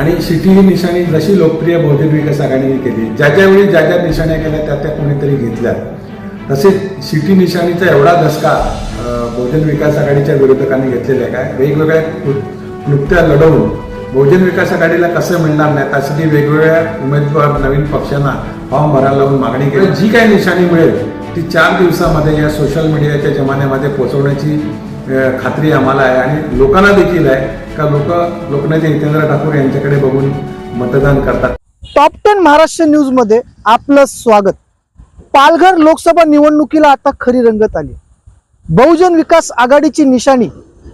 आणि सिटी ही निशाणी जशी लोकप्रिय बौद्धिक विकास आघाडीने केली ज्या ज्यावेळी ज्या ज्या निशाण्या केल्या त्या त्या कोणीतरी घेतल्या. तसेच सिटी निशाणीचा एवढा धसका बहुजन विकास आघाडीच्या विरोधकांनी घेतलेला आहे. काय वेगवेगळ्या क्लु- क्लुप्त्या लढवून बहुजन विकास आघाडीला कसं मिळणार नाही त्यासाठी वेगवेगळ्या उमेदवार नवीन पक्षांना फॉर्म भरायला लावून मागणी केली. जी काही निशाणी मिळेल ती चार दिवसामध्ये या सोशल मीडियाच्या जमान्यामध्ये पोहोचवण्याची खात्री आम्हाला आहे. आणि लोकांना देखील आहे का लोक लोकनेते हितेंद्र ठाकूर यांच्याकडे बघून मतदान करतात? टॉप टेन महाराष्ट्र न्यूजमध्ये आपलं स्वागत. पालघर लोकसभा निवडणुकीला आता खरी रंगत आली. बहुजन विकास आघाडीची निशाणी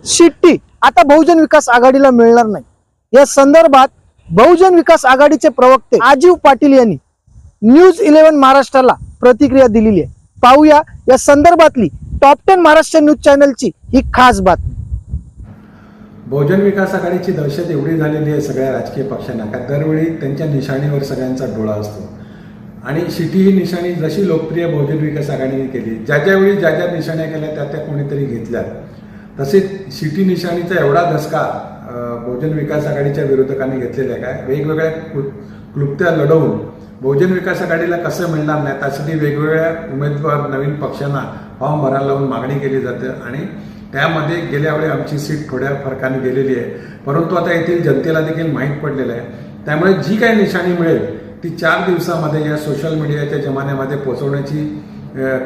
शिट्टी आता बहुजन विकास आघाडीला मिळणार नाही. या संदर्भात बहुजन विकास आघाडीचे प्रवक्ते आजीव पाटील यांनी न्यूज इलेव्हन महाराष्ट्राला प्रतिक्रिया दिलेली आहे. पाहूया या संदर्भातली टॉप टेन महाराष्ट्र न्यूज चॅनलची ही खास बातमी. बहुजन विकास आघाडीची दहशत एवढी झालेली आहे सगळ्या राजकीय पक्षांना का दरवेळी त्यांच्या निशाणीवर सगळ्यांचा डोळा असतो. आणि सिटी ही निशाणी जशी लोकप्रिय बहुजन विकास आघाडीने केली ज्या ज्यावेळी ज्या ज्या निशाण्या केल्या त्या त्या कोणीतरी घेतल्या तसेच सिटी निशाणीचा एवढा धसका बहुजन विकास आघाडीच्या विरोधकांनी घेतलेला आहे. काय वेगवेगळ्या क्लु- क्लुप्त्या लढवून बहुजन विकास आघाडीला कसं मिळणार नाही त्यासाठी वेगवेगळ्या उमेदवार नवीन पक्षांना फॉर्म भरायला लावून मागणी केली जाते आणि त्यामध्ये गेल्या वेळी आमची सीट थोड्या फरकाने गेलेली आहे. परंतु आता येथील जनतेला देखील माहीत पडलेलं आहे. त्यामुळे जी काही निशाणी मिळेल ती चार दिवसामध्ये या सोशल मीडियाच्या जमान्यामध्ये पोहोचवण्याची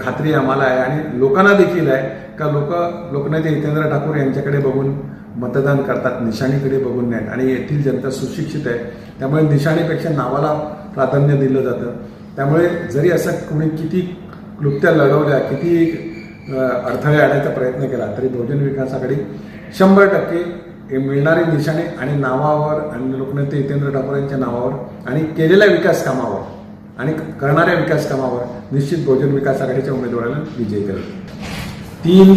खात्री आम्हाला आहे. आणि लोकांना देखील आहे. का लोक लोकनेते हितेंद्र ठाकूर यांच्याकडे बघून मतदान करतात निशाणीकडे बघून नाहीत आणि येथील जनता सुशिक्षित आहे. त्यामुळे निशाणीपेक्षा नावाला प्राधान्य दिलं जातं. त्यामुळे जरी असं कोणी किती क्लुप्त्या लढवल्या किती अडथळे आणण्याचा प्रयत्न केला तरी बहुजन विकास आघाडी शंभर टक्के मिळणारी निशाणे आणि नावावर आणि लोकनेते हितेंद्र ठाकूर यांच्या नावावर आणि केलेल्या विकास कामावर आणि करणाऱ्या विकास कामावर निश्चित बहुजन विकास आघाडीच्या उमेदवाराला विजयी करेल. तीन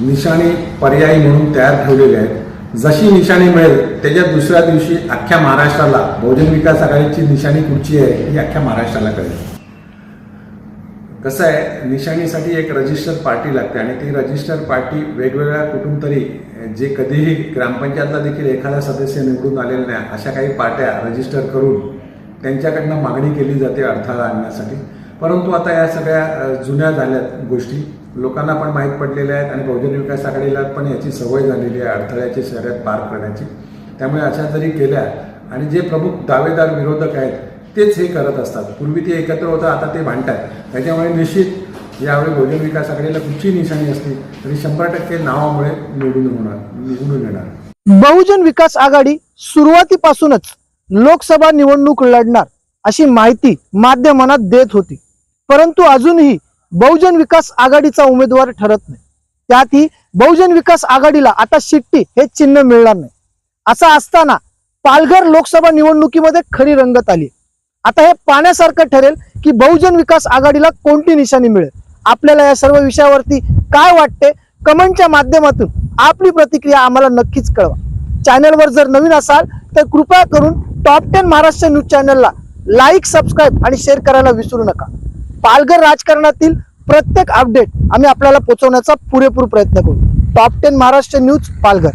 निशाणे पर्यायी म्हणून तयार ठेवलेले आहेत. जशी निशाणी मिळेल त्याच्या दुसऱ्या दिवशी अख्ख्या महाराष्ट्राला बहुजन विकास आघाडीची निशाणी कुठची आहे ही अख्ख्या महाराष्ट्राला कळेल. कसं आहे निशाणीसाठी एक रजिस्टर पार्टी लागते आणि ती रजिस्टर पार्टी वेगवेगळ्या कुठून तरी जे कधीही ग्रामपंचायतला देखील एखादा सदस्य निवडून आलेला नाही अशा काही पार्ट्या रजिस्टर करून त्यांच्याकडनं मागणी केली जाते अडथळा आणण्यासाठी. परंतु आता या सगळ्या जुन्या झाल्यात गोष्टी. लोकांना पण माहीत पडलेल्या आहेत आणि बहुजन विकास आघाडीला पण याची सवय झालेली आहे अडथळ्याची शर्यत पार करण्याची. त्यामुळे अशा जरी केल्या आणि जे प्रमुख दावेदार विरोधक आहेत तेच हे करत असतात. पूर्वी ते एकत्र होतं आता ते भांडतात. त्याच्यामुळे निश्चित यावेळी बहुजन विकास आघाडीला कुठची निशाणी असली तरी शंभर टक्के नावामुळे निवडून होणार निवडून येणार. बहुजन विकास आघाडी सुरुवातीपासूनच लोकसभा निवडणूक लढणार अशी माहिती माध्यमांना देत होती. परंतु अजूनही बहुजन विकास आघाडीचा उमेदवार ठरत नाही. त्यातही बहुजन विकास आघाडीला आता शिट्टी हे चिन्ह मिळणार नाही. असं असताना पालघर लोकसभा निवडणुकीमध्ये खरी रंगत आली. आता हे पाहण्यासारखं ठरेल की बहुजन विकास आघाडीला कोणती निशाणी मिळेल? आपल्याला या सर्व विषयावरती काय वाटते? कमेंटच्या माध्यमातून आपली प्रतिक्रिया आम्हाला नक्कीच कळवा. चॅनलवर जर नवीन असाल तर कृपया करून टॉप टेन महाराष्ट्र न्यूज चॅनलला लाईक सबस्क्राईब आणि शेअर करायला विसरू नका. पालघर राजकारणातील प्रत्येक अपडेट आम्ही आपल्याला पोहोचवण्याचा पुरेपूर प्रयत्न करू. Top ten Maharashtra news Palghar.